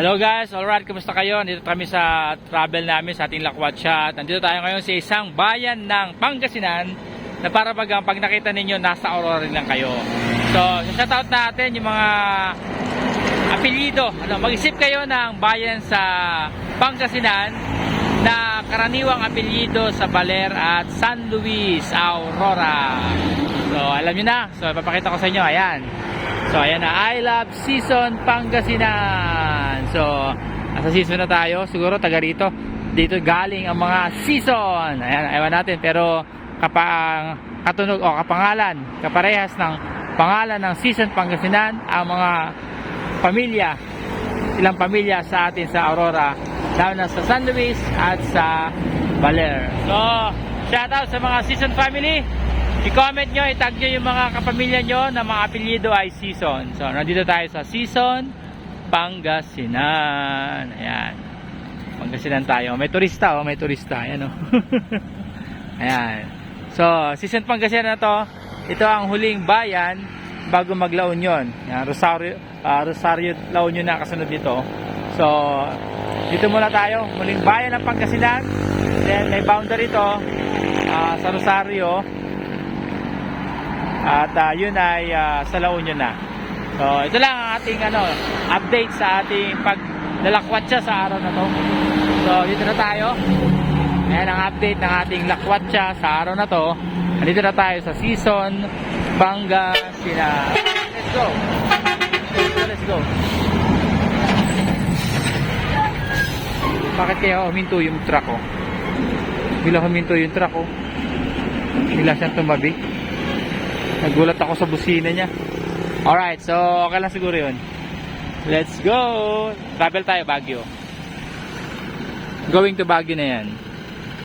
Hello guys, alright, kumusta kayo? Nandito kami sa travel namin sa ating lakwatsa. Nandito tayo ngayon sa isang bayan ng Pangasinan na para bagang pag nakita ninyo, nasa Aurora rin lang kayo. So, shoutout natin yung mga apelyido. Ano, mag-isip kayo ng bayan sa Pangasinan na karaniwang apelyido sa Baler at San Luis, Aurora. So, alam nyo na. So, ipapakita ko sa inyo. Ayan. So, ayan na. I love season Pangasinan. So, nasa season na tayo. Siguro taga rito. Dito galing ang mga season. Ayan, ewan natin. Pero, kapang katunog o kapangalan, kaparehas ng pangalan ng season Pangasinan, ang mga pamilya, ilang pamilya sa atin sa Aurora, lalo na sa San Luis at sa Baler. So, shout out sa mga season family. I-comment nyo, itag nyo yung mga kapamilya nyo na mga apelyido ay season. So, nandito tayo sa season Pangasinan. Ayan. Pangasinan tayo. May turista, oh, may turista. Ayan, oh. Ayan. So, season Pangasinan na to. Ito ang huling bayan bago mag-La Union. Yan, Rosario, ah, Rosario La Union na kasunod dito. So, dito muna tayo. Muling bayan ng Pangasinan. Then, may boundary to ah, sa Rosario. At ah, yun ay ah, sa La Union na. So, ito lang ang ating ano, update sa ating pagdalakwatsa sa araw na to. So, dito na tayo. Ayan ang update ng ating lakwatsa sa araw na to. Nandito na tayo sa season. Let's go. Let's go, let's go. Bakit kaya huminto yung truck ko? Bila huminto yung truck ko. Bila siyang tumabi. Nagulat ako sa busina niya. Alright, so okay lang siguro yun. Let's go! Travel tayo, Baguio. Going to Baguio na yan.